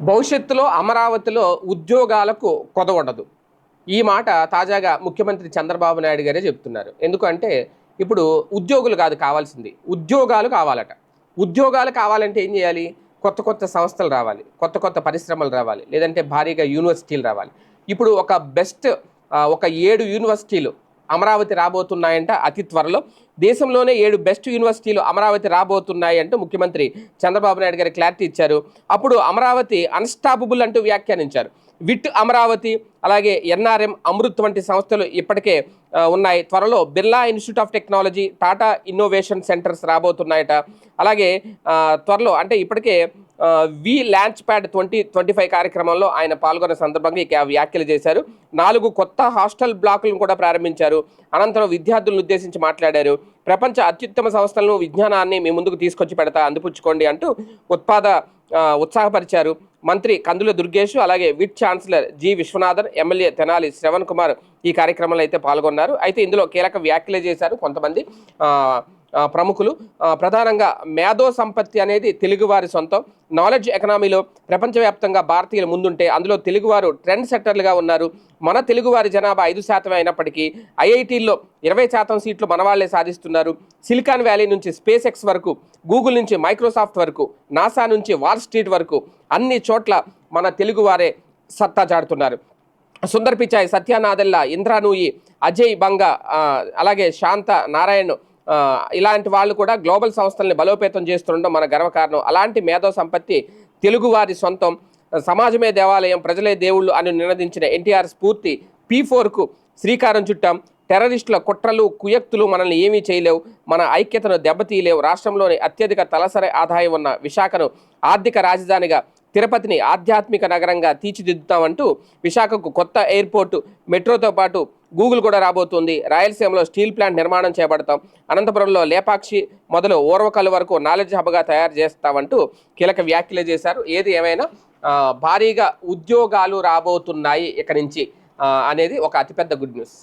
భవిష్యత్తులో అమరావతిలో ఉద్యోగాలకు కొద ఉండదు ఈ మాట తాజాగా ముఖ్యమంత్రి చంద్రబాబు నాయుడు గారే చెప్తున్నారు. ఎందుకంటే ఇప్పుడు ఉద్యోగులు కాదు కావాల్సింది. ఉద్యోగాలు కావాలట. ఉద్యోగాలు కావాలంటే ఏం చేయాలి? కొత్త కొత్త సంస్థలు రావాలి. కొత్త కొత్త పరిశ్రమలు రావాలి. లేదంటే భారీగా యూనివర్సిటీలు రావాలి. ఇప్పుడు ఒక బెస్ట్ ఒక ఏడు యూనివర్సిటీలు అమరావతి రాబోతున్నాయంట అతి త్వరలో. దేశంలోనే ఏడు బెస్ట్ యూనివర్సిటీలు అమరావతి రాబోతున్నాయి అంటూ ముఖ్యమంత్రి చంద్రబాబు నాయుడు గారు క్లారిటీ ఇచ్చారు. అప్పుడు అమరావతి అన్స్టాపబుల్ అంటూ వ్యాఖ్యానించారు. విట్ అమరావతి అలాగే ఎన్ఆర్ఎం అమృత్ వంటి సంస్థలు ఇప్పటికే ఉన్నాయి. త్వరలో Birla institute of technology Tata innovation centers రాబోతున్నాయట. అలాగే త్వరలో అంటే ఇప్పటికే V launch pad twenty twenty five కార్యక్రమంలో ఆయన పాల్గొన్న సందర్భంగా ఈ వ్యాఖ్యలు చేశారు. నాలుగు కొత్త హాస్టల్ బ్లాకులను కూడా ప్రారంభించారు. అనంతరం విద్యార్థులను ఉద్దేశించి మాట్లాడారు. ప్రపంచ అత్యుత్తమ సంస్థలను విజ్ఞానాన్ని మీ ముందుకు తీసుకొచ్చి పెడతా అందిపుచ్చుకోండి అంటూ ఉత్పాద ఉత్సాహపరిచారు. మంత్రి కందుల దుర్గేష్ అలాగే VIT chancellor G Viswanathan MLA Tenali Sravan Kumar ఈ కార్యక్రమంలో అయితే పాల్గొన్నారు. అయితే ఇందులో కీలక వ్యాఖ్యలు చేశారు కొంతమంది. ప్రముఖులు. ప్రధానంగా మేధో సంపత్తి అనేది తెలుగువారి సొంతం. నాలెడ్జ్ ఎకనామీలో ప్రపంచవ్యాప్తంగా భారతీయులు ముందుంటే అందులో తెలుగువారు ట్రెండ్ సెట్టర్లుగా ఉన్నారు. మన తెలుగువారి జనాభా ఐదు శాతం అయినప్పటికీ ఐఐటీల్లో ఇరవై శాతం సీట్లు మన వాళ్ళే సాధిస్తున్నారు. సిలికాన్ వ్యాలీ నుంచి స్పేస్ ఎక్స్ వరకు గూగుల్ నుంచి మైక్రోసాఫ్ట్ వరకు నాసా నుంచి వాల్ స్ట్రీట్ వరకు అన్ని చోట్ల మన తెలుగువారే సత్తా చాడుతున్నారు సుందర్ పిచాయ్ సత్యానాదెల్లా ఇంద్రానూయి అజయ్ బంగా అలాగే శాంత నారాయణ్ ఇలాంటి వాళ్ళు కూడా గ్లోబల్ సంస్థల్ని బలోపేతం చేస్తుండడం మన గర్వకారణం అలాంటి మేధో సంపత్తి తెలుగువారి సొంతం. సమాజమే దేవాలయం ప్రజలే దేవుళ్ళు అని నినదించిన ఎన్టీఆర్ స్ఫూర్తి పీ ఫోర్కు శ్రీకారం చుట్టాం. టెర్రరిస్టుల కుట్రలు కుయక్తులు మనల్ని ఏమీ చేయలేవు. మన ఐక్యతను దెబ్బతీయలేవు. రాష్ట్రంలోని అత్యధిక తలసరి ఆదాయం ఉన్న విశాఖను ఆర్థిక రాజధానిగా తిరుపతిని ఆధ్యాత్మిక నగరంగా తీర్చిదిద్దుతామంటూ విశాఖకు కొత్త ఎయిర్పోర్టు మెట్రోతో పాటు గూగుల్ కూడా రాబోతుంది. రాయలసీమలో స్టీల్ ప్లాంట్ నిర్మాణం చేపడతాం. అనంతపురంలో లేపాక్షి మొదలు ఓర్వకల్ వరకు నాలెడ్జ్ హబ్గా తయారు చేస్తామంటూ కీలక వ్యాఖ్యలు చేశారు. ఏది ఏమైనా భారీగా ఉద్యోగాలు రాబోతున్నాయి ఇక నుంచి అనేది ఒక అతిపెద్ద గుడ్ న్యూస్.